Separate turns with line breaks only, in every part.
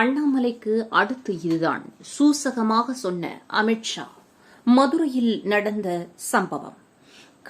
அண்ணாமலைக்கு அடுத்து இதுதான் சூசகமாக சொன்ன அமித்ஷா மதுரையில் நடந்த சம்பவம்.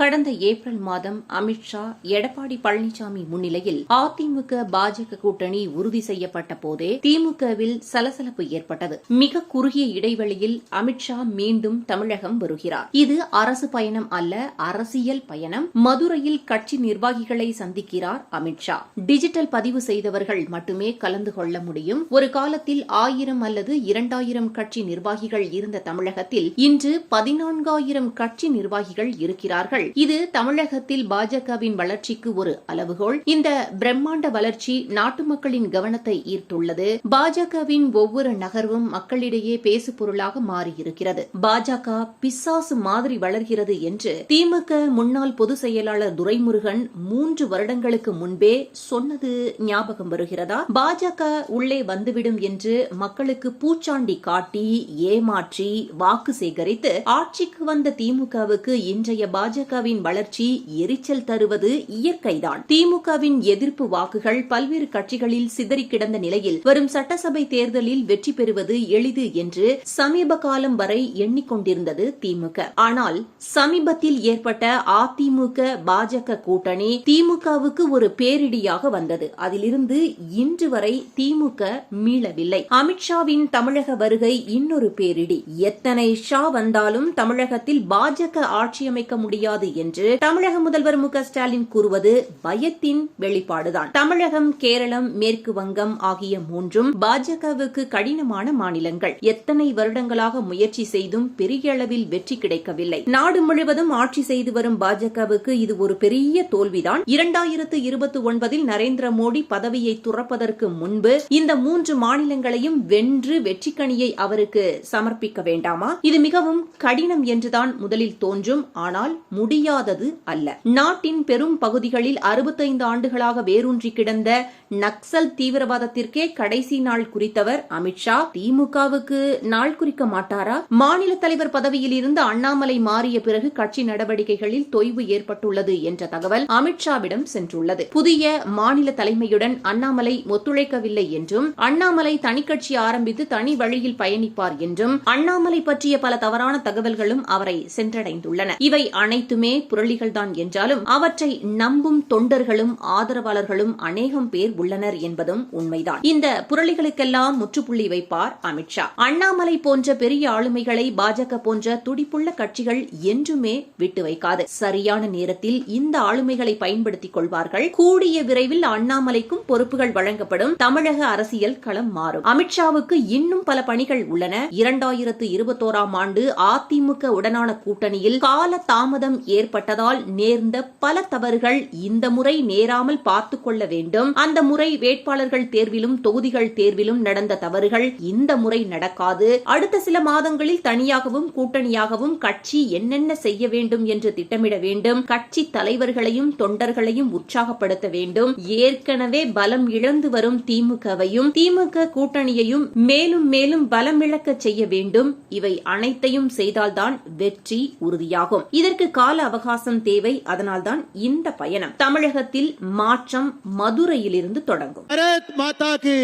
கடந்த ஏப்ரல் மாதம் அமித்ஷா எடப்பாடி பழனிசாமி முன்னிலையில் அதிமுக பாஜக கூட்டணி உறுதி செய்யப்பட்ட போதே திமுகவில் சலசலப்பு ஏற்பட்டது. மிக குறுகிய இடைவெளியில் அமித்ஷா மீண்டும் தமிழகம் வருகிறார். இது அரசு பயணம் அல்ல அரசியல் பயணம். மதுரையில் கட்சி நிர்வாகிகளை சந்திக்கிறார் அமித்ஷா டிஜிட்டல் பதிவு செய்தவர்கள் மட்டுமே கலந்து கொள்ள முடியும். ஒரு காலத்தில் ஆயிரம் அல்லது இரண்டாயிரம் கட்சி நிர்வாகிகள் இருந்த தமிழகத்தில் இன்று பதினான்காயிரம் கட்சி நிர்வாகிகள் இருக்கிறார்கள். இது தமிழகத்தில் பாஜகவின் வளர்ச்சிக்கு ஒரு அளவுகோல். இந்த பிரம்மாண்ட வளர்ச்சி நாட்டு மக்களின் கவனத்தை ஈர்த்துள்ளது. பாஜகவின் ஒவ்வொரு நகர்வும் மக்களிடையே பேசு பொருளாக மாறியிருக்கிறது. பாஜக பிசாசு மாதிரி வளர்கிறது என்று திமுக முன்னாள் பொதுச் செயலாளர் துரைமுருகன் மூன்று வருடங்களுக்கு முன்பே சொன்னது ஞாபகம் வருகிறதா? பாஜக உள்ளே வந்துவிடும் என்று மக்களுக்கு பூச்சாண்டி காட்டி ஏமாற்றி வாக்கு சேகரித்து ஆட்சிக்கு வந்த திமுகவுக்கு இன்றைய பாஜக திமுகவின் வளர்ச்சி எரிச்சல் தருவது இயற்கைதான். திமுகவின் எதிர்ப்பு வாக்குகள் பல்வேறு கட்சிகளில் சிதறி கிடந்த நிலையில் வரும் சட்டசபை தேர்தலில் வெற்றி பெறுவது எளிது என்று சமீப காலம் வரை எண்ணிக்கொண்டிருந்தது திமுக. ஆனால் சமீபத்தில் ஏற்பட்ட அதிமுக பாஜக கூட்டணி திமுகவுக்கு ஒரு பேரிடியாக வந்தது. அதிலிருந்து இன்று வரை திமுக மீளவில்லை. அமித்ஷாவின் தமிழக வருகை இன்னொரு பேரிடி. எத்தனை ஷா வந்தாலும் தமிழகத்தில் பாஜக ஆட்சி அமைக்க முடியாது என்று தமிழக முதல்வர் மு ஸ்டாலின் கூறுவது பயத்தின் வெளிப்பாடுதான். தமிழகம் கேரளம் மேற்கு வங்கம் ஆகிய மூன்றும் பாஜகவுக்கு கடினமான மாநிலங்கள். எத்தனை வருடங்களாக முயற்சி செய்தும் பெரிய அளவில் வெற்றி கிடைக்கவில்லை. நாடு முழுவதும் ஆட்சி செய்து வரும் பாஜகவுக்கு இது ஒரு பெரிய தோல்விதான். இரண்டாயிரத்து இருபத்தி ஒன்பதில் நரேந்திர மோடி பதவியை துறப்பதற்கு முன்பு இந்த மூன்று மாநிலங்களையும் வென்று வெற்றிக்கணியை அவருக்கு சமர்ப்பிக்க வேண்டாமா? இது மிகவும் கடினம் என்றுதான் முதலில் தோன்றும். ஆனால் முடியாதது அல்ல. நாட்டின் பெரும் பகுதிகளில் அறுபத்தைந்து ஆண்டுகளாக வேரூன்றி கிடந்த நக்சல் தீவிரவாதத்திற்கே கடைசி நாள் குறித்தவர் அமித்ஷா திமுகவுக்கு நாள் குறிக்க மாட்டாரா? மாநில தலைவர் பதவியில் இருந்து அண்ணாமலை மாறிய பிறகு கட்சி நடவடிக்கைகளில் தொய்வு ஏற்பட்டுள்ளது என்ற தகவல் அமித்ஷாவிடம் சென்றுள்ளது. புதிய மாநில தலைமையுடன் அண்ணாமலை ஒத்துழைக்கவில்லை என்றும் அண்ணாமலை தனிக்கட்சி ஆரம்பித்து தனி வழியில் பயணிப்பார் என்றும் அண்ணாமலை பற்றிய பல தவறான தகவல்களும் அவரை சென்றடைந்துள்ளன. இவை அனைத்தும் முழுவதுமே புரளிகள்தான் என்றாலும் அவற்றை நம்பும் தொண்டர்களும் ஆதரவாளர்களும் அநேகம் பேர் உள்ளனர் என்பதும் உண்மைதான். இந்த புரளிகளுக்கெல்லாம் முற்றுப்புள்ளி வைப்பார் அமித்ஷா அண்ணாமலை போன்ற பெரிய ஆளுமைகளை பாஜக போன்ற துடிப்புள்ள கட்சிகள் என்றுமே விட்டு வைக்காது. சரியான நேரத்தில் இந்த ஆளுமைகளை பயன்படுத்திக் கொள்வார்கள். கூடிய விரைவில் அண்ணாமலைக்கும் பொறுப்புகள் வழங்கப்படும். தமிழக அரசியல் களம் மாறும். அமித்ஷாவுக்கு இன்னும் பல பணிகள் உள்ளன. இரண்டாயிரத்து இருபத்தோராம் ஆண்டு அதிமுக உடனான கூட்டணியில் கால தாமதம் ஏற்பட்டதால் நேர்ந்த பல தவறுகள் இந்த முறை நேராமல் பார்த்துக் கொள்ள வேண்டும். அந்த முறை வேட்பாளர்கள் தேர்விலும் தொகுதிகள் தேர்விலும் நடந்த தவறுகள் இந்த முறை நடக்காது. அடுத்த சில மாதங்களில் தனியாகவும் கூட்டணியாகவும் கட்சி என்னென்ன செய்ய வேண்டும் என்று திட்டமிட வேண்டும். கட்சி தலைவர்களையும் தொண்டர்களையும் உற்சாகப்படுத்த வேண்டும். ஏற்கனவே பலம் இழந்து வரும் திமுகவையும் திமுக கூட்டணியையும் மேலும் மேலும் பலம் இழக்க செய்ய வேண்டும். இவை அனைத்தையும் செய்தால்தான் வெற்றி உறுதியாகும். இதற்கு கால கால அவகாசம் தேவை. அதனால்தான் இந்த பயணம் தமிழகத்தில் மாற்றம் மதுரையிலிருந்து தொடங்கும்.
பரத் மாதா கி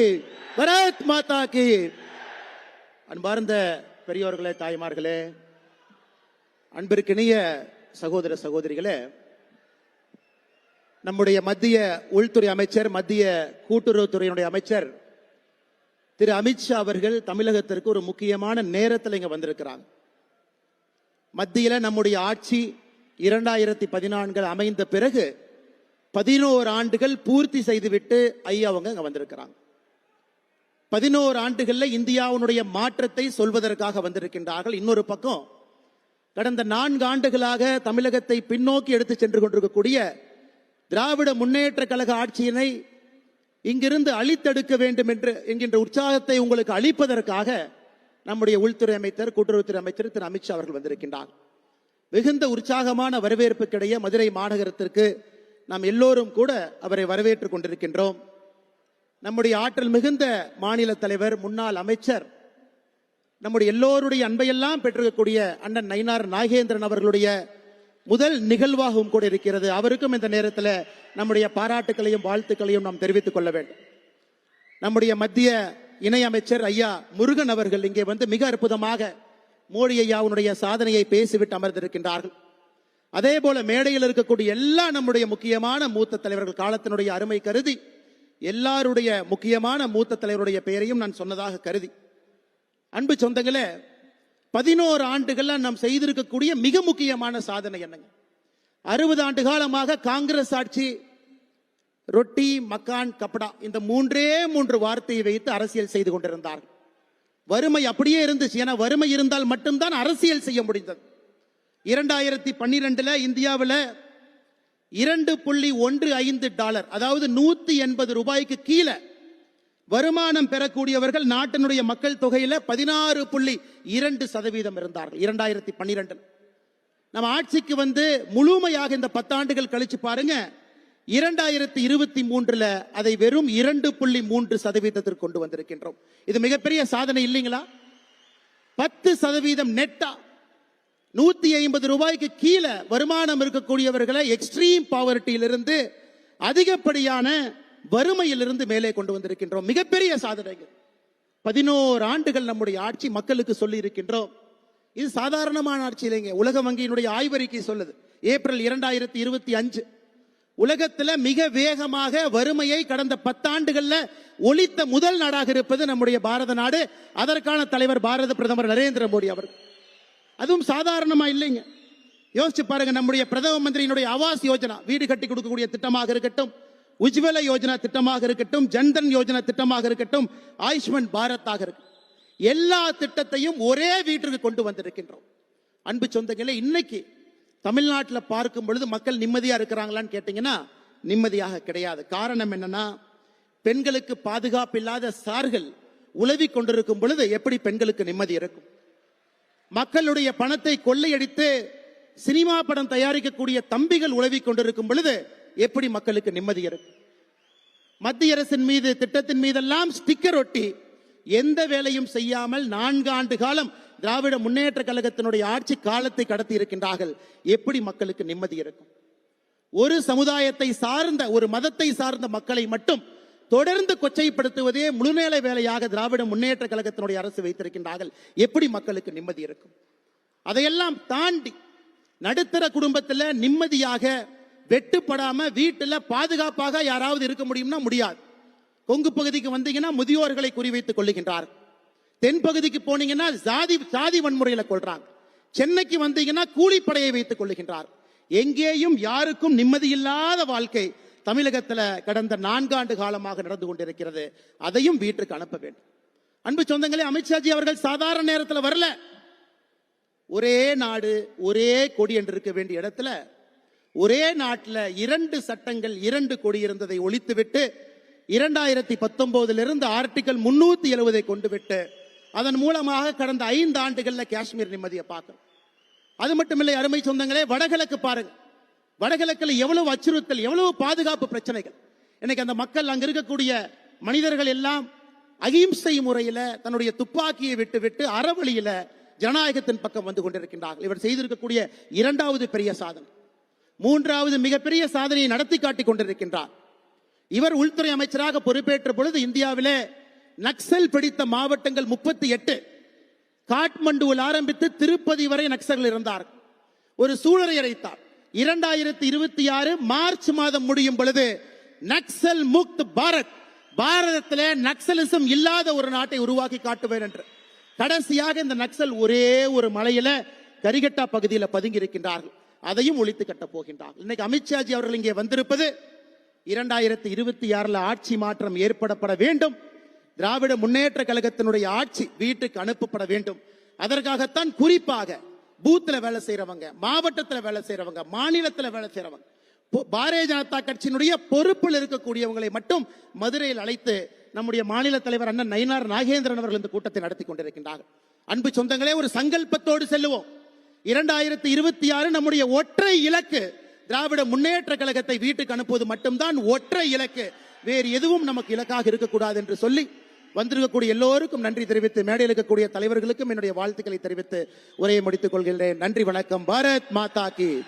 பரத் மாதா கி. அன்பார்ந்த பெரியோர்களே தாய்மார்களே அன்பிற்கினிய சகோதர சகோதரிகளே நம்முடைய மத்திய உள்துறை அமைச்சர் மத்திய கூட்டுறவுத்துறையினுடைய அமைச்சர் திரு அமித்ஷா அவர்கள் தமிழகத்திற்கு ஒரு முக்கியமான நேரத்தில் இங்க வந்திருக்கிறாங்க. மத்தியில நம்முடைய ஆட்சி இரண்டாயிரத்தி பதினான்கில் அமைந்த பிறகு பதினோரு ஆண்டுகள் பூர்த்தி செய்துவிட்டு ஐயா அவங்க அங்க வந்திருக்கிறாங்க. பதினோரு ஆண்டுகள்ல இந்தியாவுடைய மாற்றத்தை சொல்வதற்காக வந்திருக்கின்றார்கள். இன்னொரு பக்கம் கடந்த நான்கு ஆண்டுகளாக தமிழகத்தை பின்னோக்கி எடுத்து சென்று கொண்டிருக்கக்கூடிய திராவிட முன்னேற்ற கழக ஆட்சியினை இங்கிருந்து அழித்தெடுக்க வேண்டும் என்று என்கின்ற உற்சாகத்தை உங்களுக்கு அளிப்பதற்காக நம்முடைய உள்துறை அமைச்சர் கூட்டுறவுத்துறை அமைச்சர் திரு அமித்ஷா அவர்கள் வந்திருக்கின்றார். மிகுந்த உற்சாகமான வரவேற்புக்கிடையே மதுரை மாநகரத்திற்கு நாம் எல்லோரும் கூட அவரை வரவேற்றுக் கொண்டிருக்கின்றோம். நம்முடைய ஆற்றல் மிகுந்த மாநில தலைவர் முன்னாள் அமைச்சர் நம்முடைய எல்லோருடைய அன்பையெல்லாம் பெற்றிருக்கக்கூடிய அண்ணன் நயினார் நாகேந்திரன் அவர்களுடைய முதல் நிகழ்வாகவும் கூட இருக்கிறது. அவருக்கும் இந்த நேரத்தில் நம்முடைய பாராட்டுக்களையும் வாழ்த்துக்களையும் நாம் தெரிவித்துக் கொள்ள வேண்டும். நம்முடைய மத்திய இணையமைச்சர் ஐயா முருகன் அவர்கள் இங்கே வந்து மிக அற்புதமாக மோடி ஐயாவுடைய சாதனையை பேசிவிட்டு அமர்ந்திருக்கின்றார்கள். அதே போல மேடையில் இருக்கக்கூடிய எல்லா நம்முடைய முக்கியமான மூத்த தலைவர்கள் காலத்தினுடைய அருமை கருதி எல்லாருடைய முக்கியமான மூத்த தலைவருடைய பெயரையும் நான் சொன்னதாக கருதி. அன்பு சொந்தங்களே பதினோரு ஆண்டுகள்ல நாம் செய்திருக்கக்கூடிய மிக முக்கியமான சாதனை என்னங்க? அறுபது ஆண்டு காலமாக காங்கிரஸ் ஆட்சி ரொட்டி மக்கான் கப்படா இந்த மூன்றே மூன்று வார்த்தையை வைத்து அரசியல் செய்து கொண்டிருந்தார்கள். வறுமை அப்படியே இருந்துச்சு. ஏன்னா வறுமை இருந்தால் மட்டும்தான் அரசியல் செய்ய முடிந்தது. இரண்டாயிரத்தி பன்னிரெண்டுல இந்தியாவில் இரண்டு புள்ளி ஒன்று ஐந்து டாலர் அதாவது நூத்தி எண்பது ரூபாய்க்கு கீழே வருமானம் பெறக்கூடியவர்கள் நாட்டினுடைய மக்கள் தொகையில பதினாறு புள்ளி இரண்டு சதவீதம் இருந்தார்கள் இரண்டாயிரத்தி பன்னிரெண்டு நம்ம ஆட்சிக்கு வந்து முழுமையாக இந்த பத்தாண்டுகள் கழிச்சு பாருங்க இரண்டாயிரத்தி இருபத்தி மூன்றுல அதை வெறும் இரண்டு புள்ளி மூன்று சதவீதத்திற்கு கொண்டு வந்திருக்கின்றோம். இது மிகப்பெரிய சாதனை இல்லைங்களா? பத்து சதவீதம் நெட்டா நூத்தி ஐம்பது ரூபாய்க்கு கீழே வருமானம் இருக்கக்கூடியவர்களை எக்ஸ்ட்ரீம் பாவர்ட்டியிலிருந்து அதிகப்படியான வறுமையிலிருந்து மேலே கொண்டு வந்திருக்கின்றோம். மிகப்பெரிய சாதனைகள். பதினோரு ஆண்டுகள் நம்முடைய ஆட்சி மக்களுக்கு சொல்லி இருக்கின்றோம். இது சாதாரணமான ஆட்சி இல்லைங்க. உலக வங்கியினுடைய ஆய்வறிக்கை சொல்லுது. ஏப்ரல் இரண்டாயிரத்தி இருபத்தி அஞ்சு. உலகத்துல மிக வேகமாக வறுமையை கடந்த பத்தாண்டுகள்ல ஒழித்த முதல் நாடாக இருப்பது நம்முடைய பாரத நாடு. அதற்கான தலைவர் பாரத பிரதமர் நரேந்திர மோடி அவர். அதுவும் சாதாரணமா இல்லைங்க. யோசிச்சு பாருங்க நம்முடைய பிரதம மந்திரியினுடைய ஆவாஸ் யோஜனா வீடு கட்டி கொடுக்கக்கூடிய திட்டமாக இருக்கட்டும் உஜ்வல யோஜனா திட்டமாக இருக்கட்டும் ஜன்தன் யோஜனா திட்டமாக இருக்கட்டும் ஆயுஷ்மன் பாரத்தாக இருக்கட்டும். எல்லா திட்டத்தையும் ஒரே வீட்டிற்கு கொண்டு வந்திருக்கின்றோம். அன்பு சொந்தங்களே இன்னைக்கு தமிழ்நாட்டில் பார்க்கும் பொழுது மக்கள் நிம்மதியாக இருக்கிறாங்களான்னு கேட்டிங்கன்னா நிம்மதியாக கிடையாது. காரணம் என்னன்னா பெண்களுக்கு பாதுகாப்பு இல்லாத சார்கள் உலவி கொண்டிருக்கும் பொழுது எப்படி பெண்களுக்கு நிம்மதி இருக்கும்? மக்களுடைய பணத்தை கொள்ளையடித்து சினிமா படம் தயாரிக்கக்கூடிய தம்பிகள் உழவி கொண்டிருக்கும் பொழுது எப்படி மக்களுக்கு நிம்மதி இருக்கும்? மத்திய அரசின் மீது திட்டத்தின் மீதெல்லாம் ஸ்டிக்கர் ஒட்டி எந்த வேலையும் செய்யாமல் நான்கு ஆண்டு காலம் திராவிட முன்னேற்ற கழகத்தினுடைய ஆட்சி காலத்தை கடத்தி இருக்கின்றார்கள். எப்படி மக்களுக்கு நிம்மதி இருக்கும்? ஒரு சமுதாயத்தை சார்ந்த ஒரு மதத்தை சார்ந்த மக்களை மட்டும் தொடர்ந்து கொச்சைப்படுத்துவதே முழுநேர வேலையாக திராவிட முன்னேற்ற கழகத்தினுடைய அரசு வைத்திருக்கின்றார்கள். எப்படி மக்களுக்கு நிம்மதி இருக்கும்? அதையெல்லாம் தாண்டி நடுத்தர குடும்பத்தில் நிம்மதியாக வெட்டுப்படாம வீட்டில் பாதுகாப்பாக யாராவது இருக்க முடியும்னா முடியாது. கொங்கு பகுதிக்கு வந்தீங்கன்னா முதியோர்களை குறிவைத்துக் கொள்ளுகின்றார்கள். தென் பகுதிக்கு போனீங்கன்னா சாதி சாதி வன்முறையில கொள்றாங்க சென்னைக்கு வந்தீங்கன்னா கூலிப்படையை வைத்துக் கொள்ளுகின்றார். எங்கேயும் யாருக்கும் நிம்மதி இல்லாத வாழ்க்கை தமிழகத்துல கடந்த நான்காண்டு காலமாக நடந்து கொண்டிருக்கிறது. அதையும் வீட்டுக்கு அனுப்ப வேண்டும். அன்பு சொந்தங்களே அமித்ஷாஜி அவர்கள் சாதாரண நேரத்தில் வரல. ஒரே நாடு ஒரே கொடி என்று இருக்க வேண்டிய இடத்துல ஒரே நாட்டில் இரண்டு சட்டங்கள் இரண்டு கொடி இருந்ததை ஒழித்துவிட்டு இரண்டாயிரத்தி பத்தொன்பதிலிருந்து ஆர்டிகல் முன்னூத்தி எழுவதை கொண்டு விட்டு அதன் மூலமாக கடந்த ஐந்து ஆண்டுகளில் காஷ்மீர் நிம்மதியை பார்க்கும் அது மட்டுமில்லை அருமை சொந்தங்களே வடகிழக்கு பாருங்க. வடகிழக்கில் எவ்வளவு அச்சுறுத்தல் எவ்வளவு பாதுகாப்பு பிரச்சனைகள். இன்னைக்கு அந்த மக்கள் அங்க இருக்கக்கூடிய மனிதர்கள் எல்லாம் அகிம்சை முறையில தன்னுடைய துப்பாக்கியை விட்டு விட்டு அறவழியில ஜனநாயகத்தின் பக்கம் வந்து கொண்டிருக்கின்றார்கள். இவர் செய்திருக்கக்கூடிய இரண்டாவது பெரிய சாதனை. மூன்றாவது மிகப்பெரிய சாதனையை நடத்தி காட்டிக் கொண்டிருக்கின்றார். இவர் உள்துறை அமைச்சராக பொறுப்பேற்ற பொழுது இந்தியாவிலே நக்சல் பிடித்த மாவட்டங்கள் முப்பத்தி எட்டு. காட்மண்டுவில் ஆரம்பித்து திருப்பதி வரை நக்சல்கள் இருந்தார். ஒரு சூழலை அறைத்தார் இரண்டாயிரத்தி இருபத்தி ஆறு மார்ச் மாதம் முடியும் பொழுது நக்சல் முக்த் பாரத். பாரதத்தில் நக்சலிசம் இல்லாத ஒரு நாட்டை உருவாக்கி காட்டுவேன் என்று. கடைசியாக இந்த நக்சல் ஒரே ஒரு மலையில கரிகட்டா பகுதியில் பதுங்கி இருக்கின்றார்கள் அதையும் ஒழித்து கட்டப் போகின்றார்கள். இன்னைக்கு அமித்ஷாஜி அவர்கள் இங்கே வந்திருப்பது இரண்டாயிரத்தி இருபத்தி ஆறுல ஆட்சி மாற்றம் ஏற்படப்பட வேண்டும். திராவிட முன்னேற்ற கழகத்தினுடைய ஆட்சி வீட்டுக்கு அனுப்பப்பட வேண்டும். அதற்காகத்தான் குறிப்பாக பூத்துல வேலை செய்யறவங்க மாவட்டத்துல வேலை செய்யறவங்க மாநிலத்துல வேலை செய்யறவங்க பாரதிய ஜனதா கட்சியினுடைய பொறுப்பில் இருக்கக்கூடியவங்களை மட்டும் மதுரையில் அழைத்து நம்முடைய மாநில தலைவர் அண்ணன் நயினார் நாகேந்திரன் அவர்கள் இந்த கூட்டத்தை நடத்தி கொண்டிருக்கின்றார்கள். அன்பு சொந்தங்களே ஒரு சங்கல்பத்தோடு செல்லுவோம். இரண்டாயிரத்தி இருபத்தி ஆறு நம்முடைய ஒற்றை இலக்கு திராவிட முன்னேற்ற கழகத்தை வீட்டுக்கு அனுப்புவது மட்டும்தான் ஒற்றை இலக்கு. வேறு எதுவும் நமக்கு இலக்காக இருக்கக்கூடாது என்று சொல்லி வந்திருக்கக்கூடிய எல்லோருக்கும் நன்றி தெரிவித்து மேடையில் இருக்கக்கூடிய தலைவர்களுக்கும் என்னுடைய வாழ்த்துக்களை தெரிவித்து உரையை முடித்துக் கொள்கின்றேன். நன்றி வணக்கம். பாரத் மாதா கி